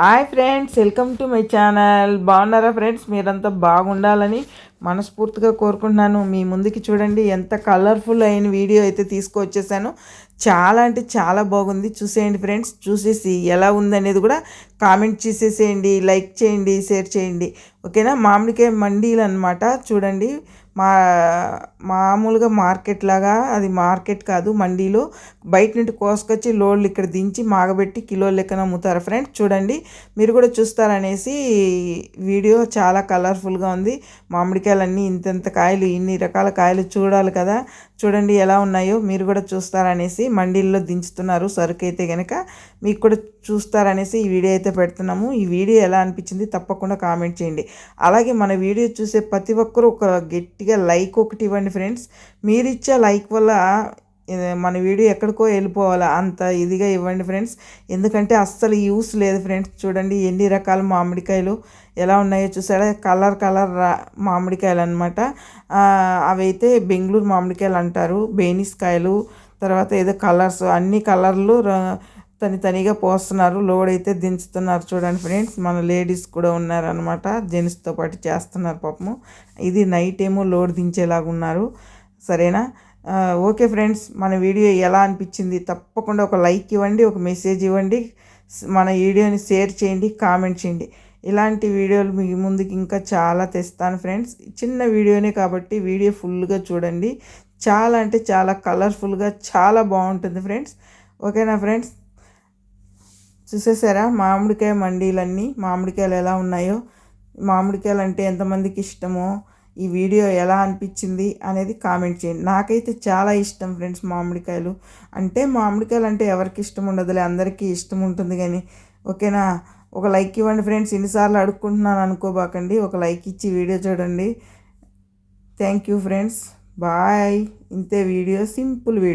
Hi friends welcome to my channel. బాగున్నారా friends? మీరంతా బాగుండాలని మనస్ఫూర్తిగా కోరుకుంటున్నాను. మీ ముందుకి చూడండి ఎంత కలర్ఫుల్ అయిన వీడియో అయితే తీసుకొచ్చేసాను చాలా అంటే చాలా బాగుంది. చూసేయండి ఫ్రెండ్స్ చూసేసి ఎలా ఉందనేది కూడా కామెంట్ చేసేసేయండి లైక్ చేయండి షేర్ చేయండి. ఓకేనా మామిడికాయ మండీలు అనమాట చూడండి మా మామూలుగా మార్కెట్ లాగా అది మార్కెట్ కాదు మండీలో. బయట నుండి కోసుకొచ్చి లోడ్లు ఇక్కడ దించి మాగబెట్టి కిలో లెక్కన అమ్ముతారు ఫ్రెండ్స్ చూడండి మీరు కూడా చూస్తారనేసి వీడియో చాలా కలర్ఫుల్గా ఉంది. మామిడికాయ మామిడికాయలన్నీ ఇంతెంత కాయలు ఇన్ని రకాల కాయలు చూడాలి కదా. చూడండి ఎలా ఉన్నాయో మీరు కూడా చూస్తారనేసి మండీల్లో దించుతున్నారు సరుకు అయితే కనుక మీకు కూడా చూస్తారనేసి ఈ వీడియో అయితే పెడుతున్నాము. ఈ వీడియో ఎలా అనిపించింది తప్పకుండా కామెంట్ చేయండి. అలాగే మన వీడియో చూసే ప్రతి ఒక్కరూ ఒక గట్టిగా లైక్ ఒకటి ఇవ్వండి ఫ్రెండ్స్. మీరు ఇచ్చే లైక్ వల్ల మన వీడియో ఎక్కడికో వెళ్ళిపోవాలా. అంత ఇదిగా ఇవ్వండి ఫ్రెండ్స్. ఎందుకంటే అస్సలు యూస్ లేదు ఫ్రెండ్స్. చూడండి ఎన్ని రకాల మామిడికాయలు ఎలా ఉన్నాయో చూసారా? కలర్ కలర్ మామిడికాయలు అనమాట అవైతే బెంగళూరు మామిడికాయలు అంటారు. బేనిస్ కాయలు తర్వాత ఏదో కలర్స్ అన్ని కలర్లు తని తనిగా పోస్తున్నారు. లోడ్ అయితే దించుతున్నారు చూడండి ఫ్రెండ్స్. మన లేడీస్ కూడా ఉన్నారనమాట జెంట్స్తో పాటు చేస్తున్నారు పాపము. ఇది నైట్ ఏమో లోడ్ దించేలాగా ఉన్నారు. సరేనా? ఓకే ఫ్రెండ్స్ మన వీడియో ఎలా అనిపించింది తప్పకుండా ఒక లైక్ ఇవ్వండి ఒక మెసేజ్ ఇవ్వండి మన వీడియోని షేర్ చేయండి కామెంట్ చేయండి. ఇలాంటి వీడియోలు మీ ముందుకి ఇంకా చాలా తెస్తాను ఫ్రెండ్స్. చిన్న వీడియోనే కాబట్టి వీడియో ఫుల్గా చూడండి. చాలా అంటే చాలా కలర్ఫుల్గా చాలా బాగుంటుంది ఫ్రెండ్స్. ఓకేనా ఫ్రెండ్స్? చూసేసారా? మామిడికాయ మండీలన్నీ మామిడికాయలు ఎలా ఉన్నాయో? మామిడికాయలు అంటే ఎంతమందికి ఇష్టమో? ఈ వీడియో ఎలా అనిపించింది అనేది కామెంట్ చేయండి. నాకైతే చాలా ఇష్టం ఫ్రెండ్స్ మామిడికాయలు. అంటే మామిడికాయలు అంటే ఎవరికి ఇష్టం ఉండదులే అందరికీ ఇష్టం ఉంటుంది కానీ ఓకేనా? ఒక లైక్ ఇవ్వండి ఫ్రెండ్స్. ఎన్నిసార్లు అడుక్కుంటున్నాను అనుకోబాకండి. ఒక లైక్ ఇచ్చి వీడియో చూడండి. Thank you friends. బాయ్. ఇంతే వీడియో సింపుల్ వీడియో.